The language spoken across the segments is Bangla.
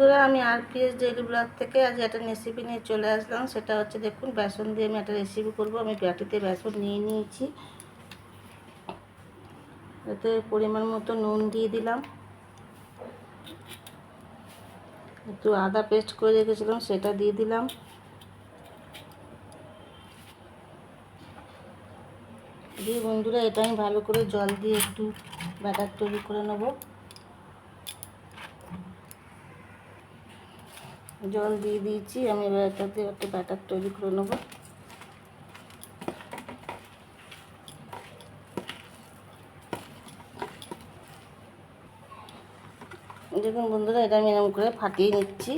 বন্ধুরা, আমি আর পিএস ডেলি ব্লগ থেকে আজ একটা রেসিপি নিয়ে চলে আসলাম। সেটা হচ্ছে দেখুন, বেসন দিয়ে আমি একটা রেসিপি করব। আমি বাটিতে বেসন নিয়ে নিয়েছি। এতে পরিমাণ মতো নুন দিয়ে দিলাম। একটু আদা পেস্ট করে রেখেছিলাম, সেটা দিয়ে দিলাম। দিয়ে বন্ধুরা, এটা আমি ভালো করে জল দিয়ে একটু ব্যাটার তৈরি করে নেব। জল দিয়ে দিয়েছি, আমি এবার দিয়ে একটা ব্যাটার তৈরি করে নেব। দেখুন বন্ধুরা, এটা আমি এরকম করে ফাটিয়ে নিচ্ছি।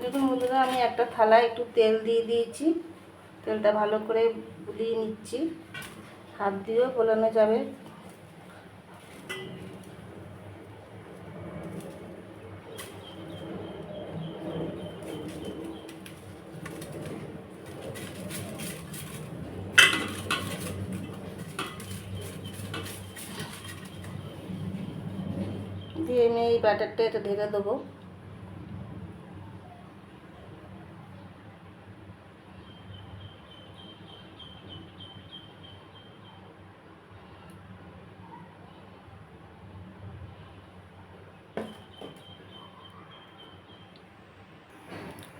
দেখুন বন্ধুরা, আমি একটা থালায় একটু তেল দিয়ে দিয়েছি। তেলটা ভালো করে বুলিয়ে নিচ্ছি। হাত দিয়েও বোলানো যাবে। দিয়ে আমি এই ব্যাটারটা এটা ঢেলে দেবো।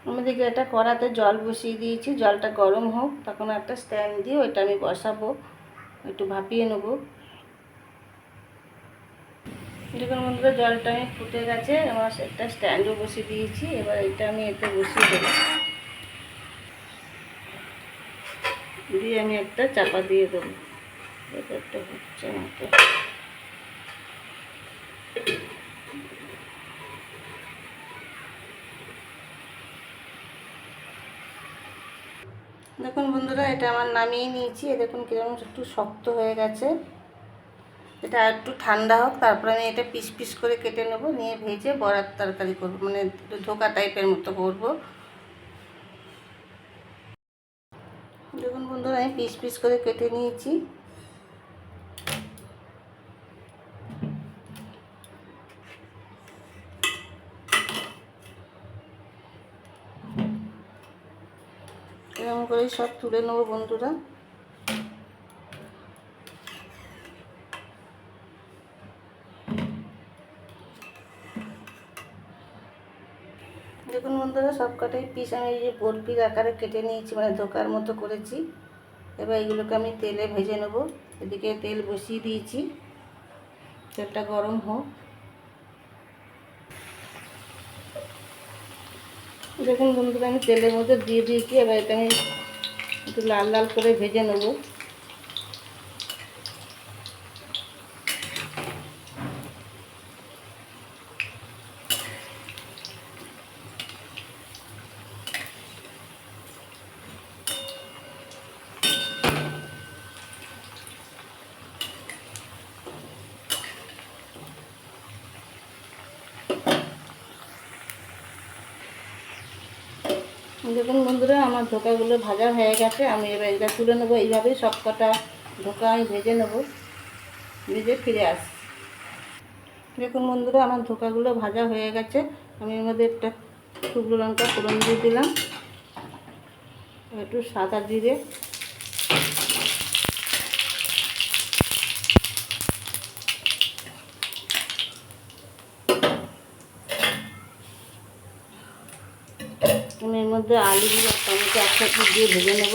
আমাদেরকে একটা কড়াতে জল বসিয়ে দিয়েছি, জলটা গরম হোক, তখন একটা স্ট্যান্ড দিয়ে ওইটা আমি বসাবো, একটু ভাপিয়ে নেব। দেখুন বন্ধুরা জলটা আমি ফুটে গেছে আমার একটা স্ট্যান্ডও বসিয়ে দিয়েছি, এবার এটা আমি এতে বসিয়ে দেবো। দিয়ে আমি একটা চাপা দিয়ে দেবো। ব্যাপারটা হচ্ছে মতো দেখুন বন্ধুরা, এটা আমার নামিয়ে নিয়েছি। দেখুন কীরকম একটু শক্ত হয়ে গেছে। এটা একটু ঠান্ডা হোক, তারপরে আমি এটা পিস পিস করে কেটে নেব, নিয়ে ভেজে বড়ার তরকারি করব মানে ধোকা টাইপের মতো করব। দেখুন বন্ধুরা, আমি পিস পিস করে কেটে নিয়েছি। এরকম করেই সব তুলে নেব বন্ধুরা। দেখুন বন্ধুরা, সব কটাই পিস আমি এই যে বরফির আকারে কেটে নিয়েছি মানে ধোকার মতো করেছি। এবার এগুলোকে আমি তেলে ভেজে নেব। এদিকে তেল বসিয়ে দিয়েছি। তেলটা গরম হোক। দেখুন বন্ধুরা, আমি তেলের মধ্যে দিয়ে দিয়েছি। এবার এটা আমি একটু লাল লাল করে ভেজে নেব। দেখুন বন্ধুরা, আমার ধোকাগুলো ভাজা হয়ে গেছে। আমি এবার এটা তুলে নেব এইভাবেই সব কটা ধোকা আমি ভেজে নেব। ভেজে ফিরে আস। দেখুন বন্ধুরা, আমার ধোকাগুলো ভাজা হয়ে গেছে। আমি এর মধ্যে একটা শুকনো লঙ্কা ফোড়ন দিয়ে দিলাম। একটু সাদা জিরে এর মধ্যে আলু আর টমেটো একসাথে দিয়ে ভেজে নেব।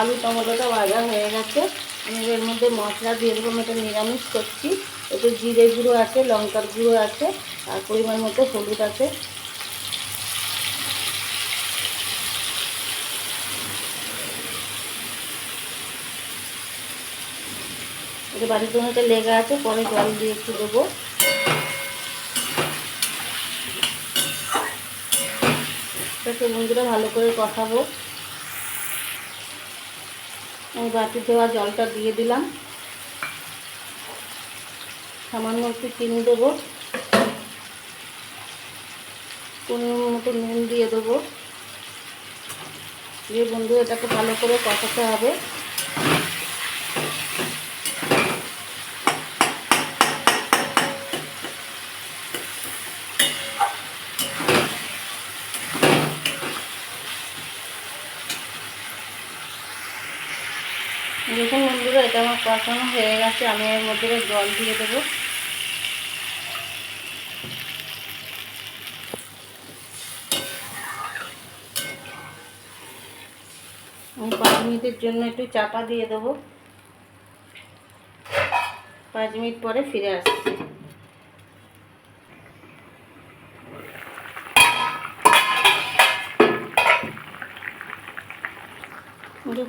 আলু টমেটোটা ভাজা হয়ে গেছে। আমি এর মধ্যে মশলা দিয়ে আমি এটা নিরামিষ করছি। একটু জিরে গুঁড়ো আছে, লঙ্কার গুঁড়ো আছে, আর পরিমাণ মতো হলুদ আছে। এটা বাড়ির জমিতে লেগে আছে, পরে জল দিয়ে একটু দেবো। বন্ধুরা ভালো করে কষাবো। আমি বাটি দেওয়া জলটা দিয়ে দিলাম। সামান্য একটু চিনি দেবো। পনেরো মতো নুন দিয়ে দেবো। দিয়ে বন্ধু এটাকে ভালো করে কষাতে হবে। দেখুন বন্ধুরা, এটা আমার কষানো হয়ে গেছে। আমি এর মধ্যে জল দিয়ে দেবো। আমি পাঁচ মিনিটের জন্য একটু চাপা দিয়ে দেবো। পাঁচ মিনিট পরে ফিরে আসছি।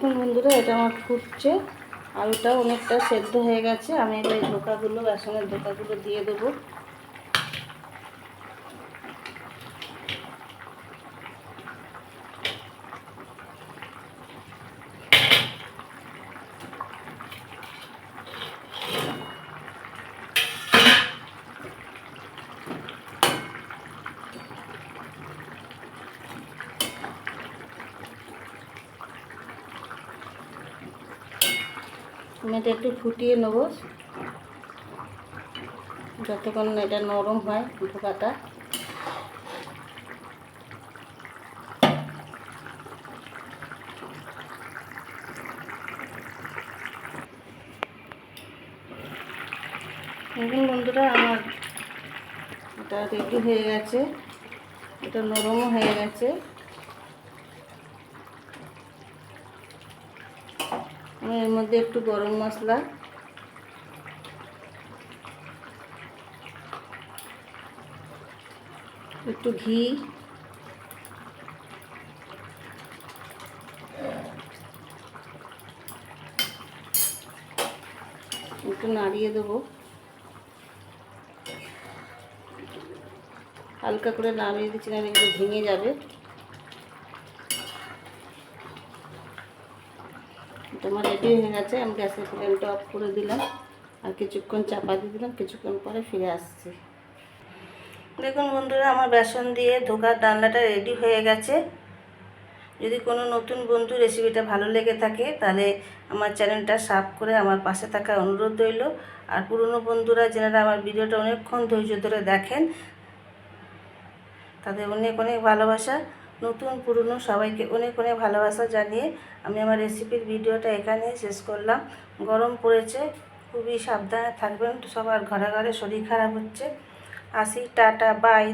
দেখুন বন্ধুরা, এটা আমার ফুটছে। আলুটা অনেকটা সেদ্ধ হয়ে গেছে। আমি এবার ধোকাগুলো বেসনের ধোকাগুলো দিয়ে দেবো। আমি এটা একটু ফুটিয়ে নেব। যতক্ষণ এটা নরম হয় ধোকাটা দেখুন বন্ধুরা, আমার এটা রেডি হয়ে গেছে। এটা নরমও হয়ে গেছে। আমি এর মধ্যে একটু গরম মশলা। একটু ঘি। একটু নাড়িয়ে দেবো। হালকা করে নাড়িয়ে দিচ্ছি না ভেঙে যাবে। তোমার রেডি হয়ে গেছে, আমি গ্যাসের ফ্লেমটা অফ করে দিলাম। আর কিছুক্ষণ চাপা দিয়ে দিলাম, কিছুক্ষণ পরে ফিরে আসছি। দেখুন বন্ধুরা, আমার বেসন দিয়ে ধোকার ডালনাটা রেডি হয়ে গেছে। যদি কোনো নতুন বন্ধু রেসিপিটা ভালো লেগে থাকে, তাহলে আমার চ্যানেলটা সাব করে আমার পাশে থাকার অনুরোধ রইল। আর পুরনো বন্ধুরা, যারা আমার ভিডিওটা অনেকক্ষণ ধৈর্য ধরে দেখেন, তাদের অনেক অনেক ভালোবাসা। নতুন, পুরনো, সবাইকে অনেক অনেক ভালোবাসা জানিয়ে আমি আমার রেসিপির ভিডিওটা এখানেই শেষ করলাম। গরম পড়েছে, খুবই সাবধানে থাকবেন, সবার ঘরে ঘরে শরীর খারাপ হচ্ছে। আসি, টাটা বাই